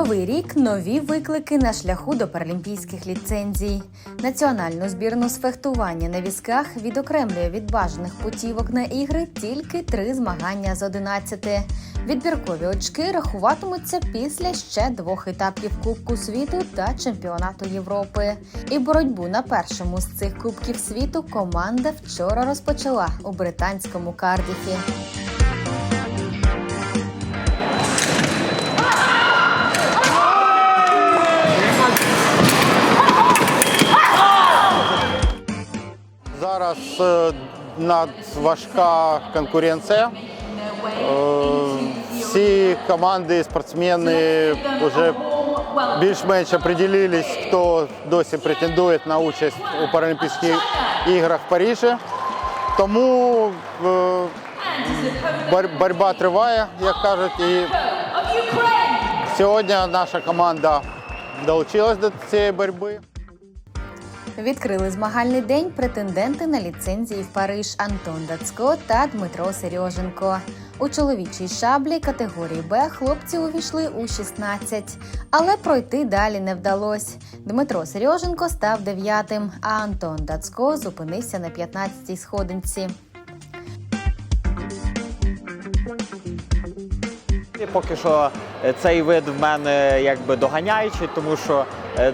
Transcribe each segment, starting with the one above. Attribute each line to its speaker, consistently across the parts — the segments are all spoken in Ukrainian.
Speaker 1: Новий рік нові виклики на шляху до паралімпійських ліцензій. Національну збірну з фехтування на візках відокремлює від бажаних путівок на ігри тільки три змагання з 11. Відбіркові очки рахуватимуться після ще двох етапів Кубку світу та чемпіонату Європи. І боротьбу на першому з цих кубків світу команда вчора розпочала у британському Кардіфі.
Speaker 2: Зараз е, надважка конкуренція. Е, Всі команди спортсмени вже більш-менш определились, хто досі претендує на участь у Паралімпійських іграх в Парижі. Тому е, бор- боротьба триває, як кажуть. І сьогодні наша команда долучилась до цієї боротьби.
Speaker 1: Відкрили змагальний день претенденти на ліцензії в Париж Антон Дацько та Дмитро Сереженко. У чоловічій шаблі категорії Б хлопці увійшли у 16, але пройти далі не вдалось. Дмитро Сереженко став дев'ятим, а Антон Дацько зупинився на 15-й сходинці.
Speaker 3: Поки що цей вид в мене якби доганяючий, тому що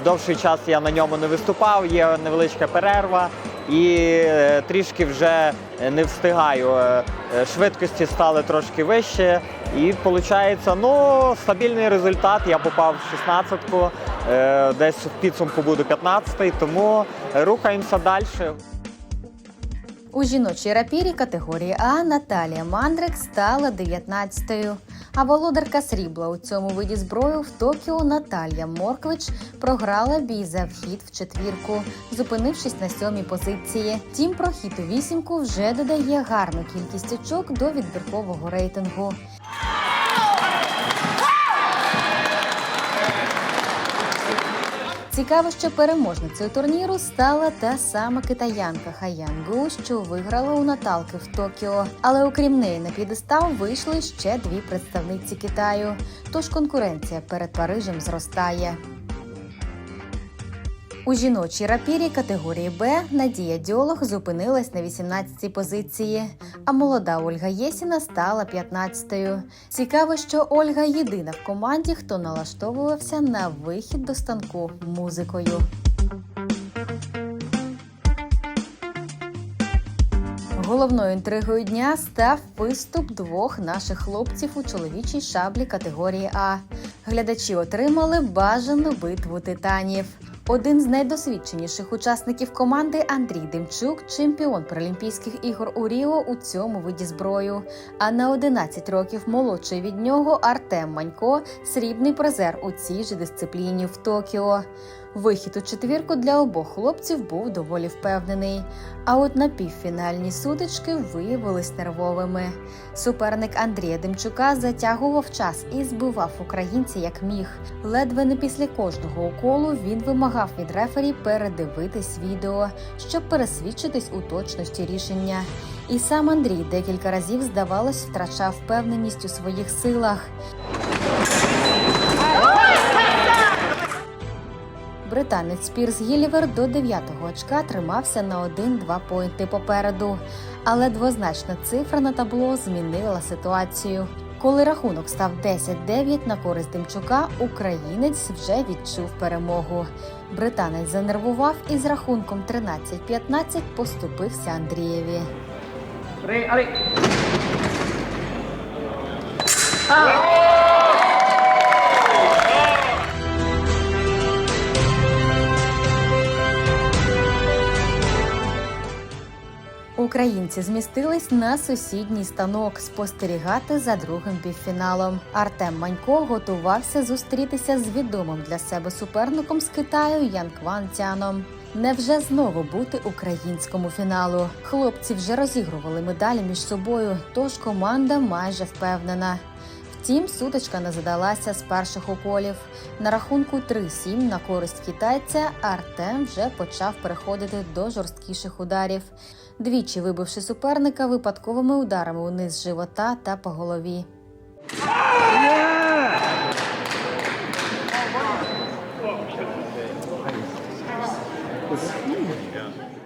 Speaker 3: довший час я на ньому не виступав, є невеличка перерва і е, трішки вже не встигаю. Е, е, Швидкості стали трошки вище, і виходить, ну, стабільний результат. Я попав в 16-ку, е, десь в підсумку буду 15-й, тому рухаємося далі.
Speaker 1: У жіночій рапірі категорії А Наталія Мандрик стала 19-ю. А володарка срібла у цьому виді зброю в Токіо Наталія Морквич програла бій за вхід в четвірку, зупинившись на сьомій позиції. Тім прохід у вісімку вже додає гарну кількість очок до відбіркового рейтингу. Цікаво, що переможницею турніру стала та сама китаянка Хаянгу, що виграла у Наталки в Токіо. Але окрім неї на підестал вийшли ще дві представниці Китаю. Тож конкуренція перед Парижем зростає. У жіночій рапірі категорії Б Надія Дьолог зупинилась на 18-й позиції, а молода Ольга Єсіна стала 15-ю. Цікаво, що Ольга єдина в команді, хто налаштовувався на вихід до станку музикою. Головною інтригою дня став виступ двох наших хлопців у чоловічій шаблі категорії А. Глядачі отримали бажану битву титанів. Один з найдосвідченіших учасників команди Андрій Демчук, чемпіон Паралімпійських ігор у Ріо у цьому виді зброю. А на 11 років молодший від нього Артем Манько, срібний призер у цій же дисципліні в Токіо. Вихід у четвірку для обох хлопців був доволі впевнений. А от напівфінальні сутички виявились нервовими. Суперник Андрія Демчука затягував час і збивав українця як міг. Ледве не після кожного уколу він вимагав від рефері передивитись відео, щоб пересвідчитись у точності рішення. І сам Андрій декілька разів, здавалось, втрачав впевненість у своїх силах. Британець Пірс Гілівер до 9-го очка тримався на 1-2 поінти попереду, але двозначна цифра на табло змінила ситуацію. Коли рахунок став 10-9 на користь Демчука, українець вже відчув перемогу. Британець занервував і з рахунком 13-15 поступився Андрієві. Українці змістились на сусідній станок спостерігати за другим півфіналом. Артем Манько готувався зустрітися з відомим для себе суперником з Китаю Ян Кван. Невже знову бути українському фіналу? Хлопці вже розігрували медалі між собою, тож команда майже впевнена. Втім, сутичка не задалася з перших уколів. На рахунку 3-7 на користь китайця Артем вже почав переходити до жорсткіших ударів, двічі вибивши суперника випадковими ударами униз живота та по голові. Yeah.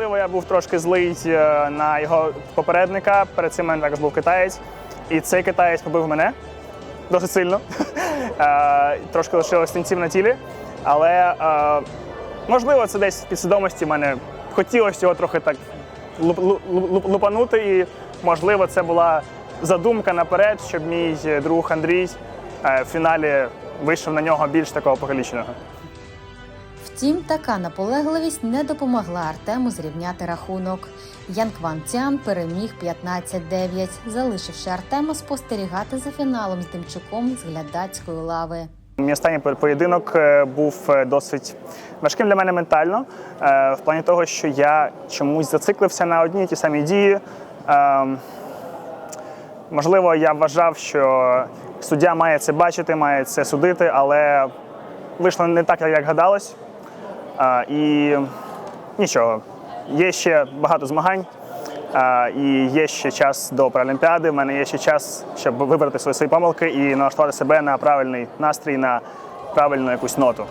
Speaker 4: Можливо, я був трошки злий е, на його попередника. Перед цим мене також був китаєць. І цей китаєць побив мене досить сильно. Е, Трошки лишилось тінців на тілі. Але е, можливо, це десь в підсвідомості мене хотілося його трохи так луп- луп- луп- лупанути. І можливо, це була задумка наперед, щоб мій друг Андрій в фіналі вийшов на нього більш такого покаліченого.
Speaker 1: Втім, така наполегливість не допомогла Артему зрівняти рахунок. Ян Кван Цян переміг 15-9, залишивши Артема спостерігати за фіналом з Демчуком з глядацької лави.
Speaker 4: Мій останній поєдинок е, був е, досить важким для мене ментально, е, в плані того, що я чомусь зациклився на одній ті самі дії. Ем, Можливо, я вважав, що суддя має це бачити, має це судити, але вийшло не так, як гадалось. І нічого, є ще багато змагань. І є ще час до Паралімпіади. У мене є ще час, щоб вибрати свої, свої помилки і налаштувати себе на правильний настрій, на правильну якусь ноту.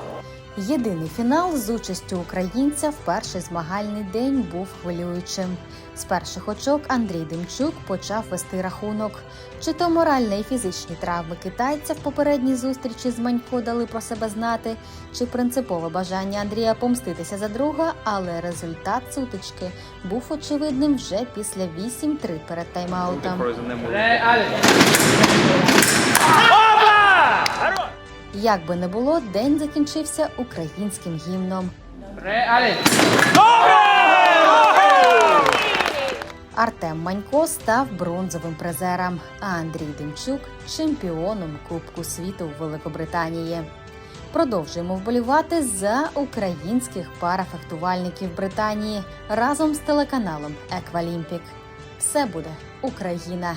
Speaker 1: Єдиний фінал з участю українця в перший змагальний день був хвилюючим. З перших очок Андрій Демчук почав вести рахунок. Чи то моральні і фізичні травми китайця в попередній зустрічі з Манько дали про себе знати, чи принципове бажання Андрія помститися за друга, але результат сутички був очевидним вже після 8-3 перед тайм-аутом. Як би не було, день закінчився українським гімном. Артем Манько став бронзовим призером, а Андрій Демчук чемпіоном Кубку світу в Великобританії. Продовжуємо вболівати за українських парафехтувальників Британії разом з телеканалом Еквалімпік. Все буде Україна!